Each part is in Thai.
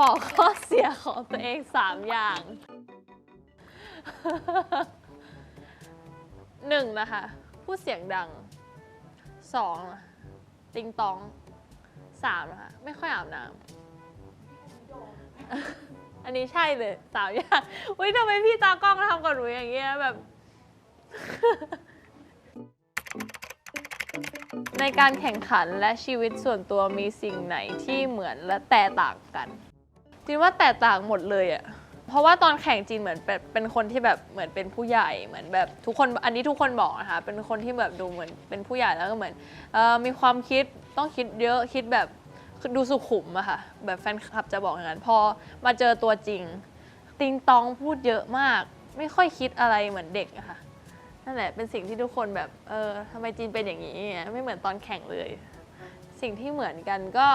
บอกข้อเสียของตัวเองสามอย่างหนึ่งนะคะ พูดเสียงดังสองอะติงตองสามนะคะ ไม่ค่อยอาบน้ำ อันนี้ใช่เลยสามอย่างอุ้ยทำไมพี่ตากล้องทำกับหนูอย่างเงี้ยแบบ ในการแข่งขันและชีวิตส่วนตัวมีสิ่งไหนที่เหมือนและแตกต่างกัน จินว่าแตกต่างหมดเลยอะเพราะว่าตอนแข่งจีนเหมือนเป็นเป็นคนที่แบบเหมือนเป็นผู้ใหญ่เหมือนแบบทุกคนอันนี้ทุกคนบอกนะคะเป็นคนที่แบบดูเหมือนเป็นผู้ใหญ่แล้วก็เหมือนเออมีความคิดต้องคิดเยอะคิดแบบดูสุขุมอะค่ะแบบแฟนคลับจะบอกอย่างนั้นพอมาเจอตัวจริง ติงตองพูดเยอะมาก ไม่ค่อยคิดอะไรเหมือนเด็กอะค่ะนั่นแหละเป็นสิ่งที่ทุกคนแบบเออทำไมจีนเป็นอย่างนี้ไม่เหมือนตอนแข่งเลย สิ่งที่เหมือนกันก็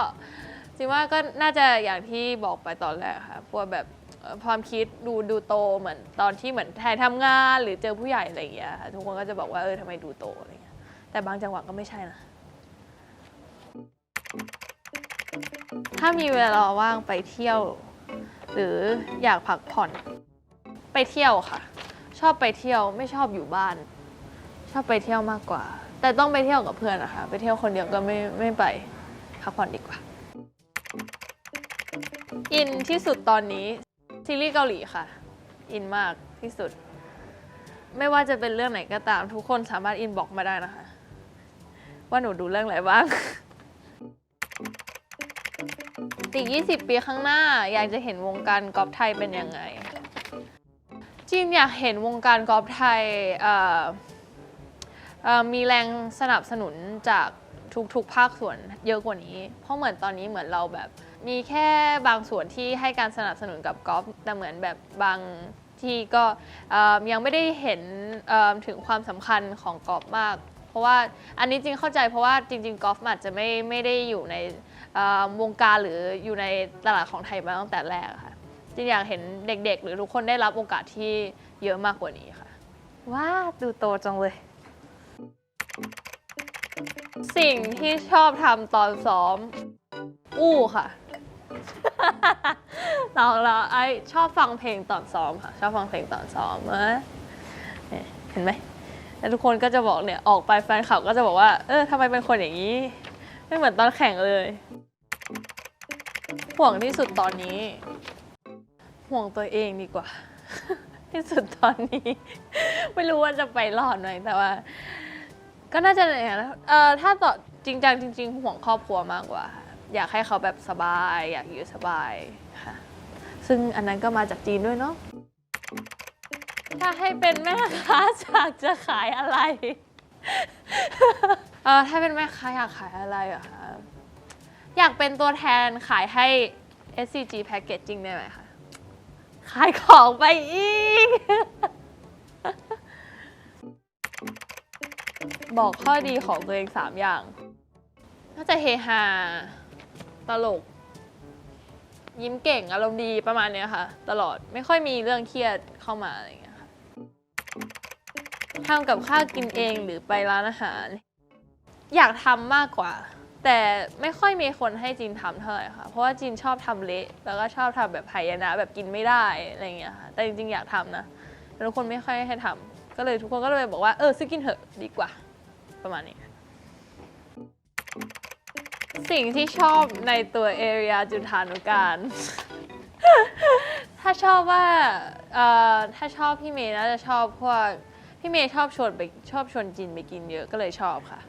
จริงว่าก็น่าจะอย่างที่บอกไปตอนแรกค่ะพวกแบบเอ่อความคิดดูดูโตเหมือนตอนที่เหมือนถ่ายทำงานหรือเจอผู้ใหญ่อะไรอย่างเงี้ยค่ะทุกคนก็จะบอกว่าเออทำไมดูโตอะไรเงี้ยแต่บางจังหวะก็ไม่ใช่นะ ถ้ามีเวลาว่างไปเที่ยว หรืออยากพักผ่อน ไปเที่ยวค่ะ ชอบไปเที่ยวไม่ชอบอยู่บ้าน ชอบไปเที่ยวมากกว่า แต่ต้องไปเที่ยวกับเพื่อนนะคะ ไปเที่ยวคนเดียวก็ไม่ไม่ไปพักผ่อนดีกว่า อินที่สุดตอนนี้ซีรีส์เกาหลีค่ะ อินมากที่สุด ไม่ว่าจะเป็นเรื่องไหนก็ตามทุกคนสามารถอินบอกมาได้นะคะ ว่าหนูดูเรื่องอะไรบ้างอีก20 ปีข้างหน้าอยากจะเห็นวงการกอล์ฟไทยเป็นยังไงจีนอยากเห็นวงการกอล์ฟไทยมีแรงสนับสนุนจากทุกๆภาคส่วนเยอะกว่านี้ เพราะเหมือนตอนนี้เหมือนเราแบบ มีแค่บางส่วนที่ให้การสนับสนุนกับกอล์ฟแต่เหมือนแบบบางที่ก็เอ่อยังไม่ได้เห็นเอ่อถึงความสำคัญของกอล์ฟมาก เพราะว่าอันนี้จริงเข้าใจเพราะว่าจริง ๆกอล์ฟอาจจะไม่ไม่ได้อยู่ในเอ่อวงการหรืออยู่ในตลาดของไทยมาตั้งแต่แรกอะค่ะจริงอยากเห็นเด็กๆ หรือทุกคนได้รับโอกาสที่เยอะมากกว่านี้ค่ะ ว้าดูโตจังเลย สิ่งที่ชอบทำตอนซ้อม อู้ค่ะ ตอนเราไอชอบฟังเพลงตอนซ้อมค่ะ ชอบฟังเพลงตอนซ้อมเอ้ยเนี่ยเห็นไหมแล้วทุกคนก็จะบอกเนี่ยออกไปแฟนคลับก็จะบอกว่า เออทำไมเป็นคนอย่างนี้ ไม่เหมือนตอนแข่งเลยห่วงที่สุดตอนนี้ ห่วงตัวเองดีกว่า ที่สุดตอนนี้ ไม่รู้ว่าจะไปรอดไหมแต่ว่า ก็น่าจะอย่างนั้นเออถ้าต่อจริงจังจริง ๆ ห่วงครอบครัวมากกว่า อยากให้เขาแบบสบายอยากอยู่สบายค่ะ ซึ่งอันนั้นก็มาจากจีนด้วยเนาะถ้าให้เป็นแม่ค้าจากจะขายอะไร เออถ้าเป็นแม่ค้าอยากขายอะไรอะคะอยากเป็นตัวแทนขายให้ SCG Packaging ได้ไหมคะขายของไปอีก บอกข้อดีของตัวเอง 3 อย่าง น่าจะเฮฮา ตลก ยิ้มเก่งอารมณ์ดีประมาณเนี้ยค่ะ ตลอดไม่ค่อยมีเรื่องเครียดเข้ามาอะไรอย่างเงี้ยค่ะทำกับข้าวกินเองหรือไปร้านอาหาร อยากทำมากกว่า แต่ไม่ค่อยมีคนให้จีนทำเท่าไหร่ค่ะ เพราะว่าจีนชอบทำเละแล้วก็ชอบทำแบบไหายนะแบบกินไม่ได้อะไรอย่างเงี้ยค่ะแต่จริงๆอยากทำนะแต่ทุกคนไม่ค่อยให้ทำก็เลยทุกคนก็เลยบอกว่าเออซื้อกินเถอะดีกว่า ประมาณนี้ สิ่งที่ชอบในตัวเอเรียจุฑานุการ ถ้าชอบว่าเอ่อถ้าชอบพี่เมย์น่าจะชอบพวกพี่เมย์ชอบชวนไปชอบชวนจินไปกินเยอะก็เลยชอบค่ะ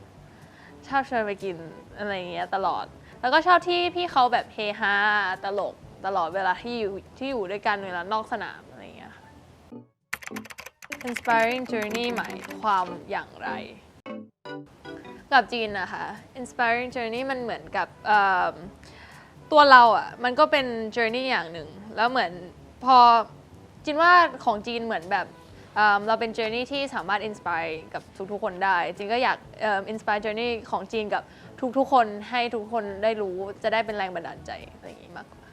ชอบชวนไปกินอะไรอย่างเงี้ยตลอด แล้วก็ชอบที่พี่เขาแบบเฮฮาตลกตลอดเวลาที่อยู่ที่อยู่ด้วยกันเวลานอกสนามอะไรอย่างเงี้ยค่ะ inspiring journey หมายความอย่างไร กับจีนนะคะ inspiring journey มันเหมือนกับเอิ่มตัวเราอะ่ะมันก็เป็น journey อย่างหนึ่ง แล้วเหมือนพอจีนว่าของจีนเหมือนแบบเอิ่มเราเป็น journey ที่สามารถ inspire กับทุกๆ คนได้จีนก็อยากเอิ่ม inspire journey ของจีนกับทุกๆ คนให้ทุกคนได้รู้จะได้เป็นแรงบันดาลใจอะไรอย่างนี้มากกว่า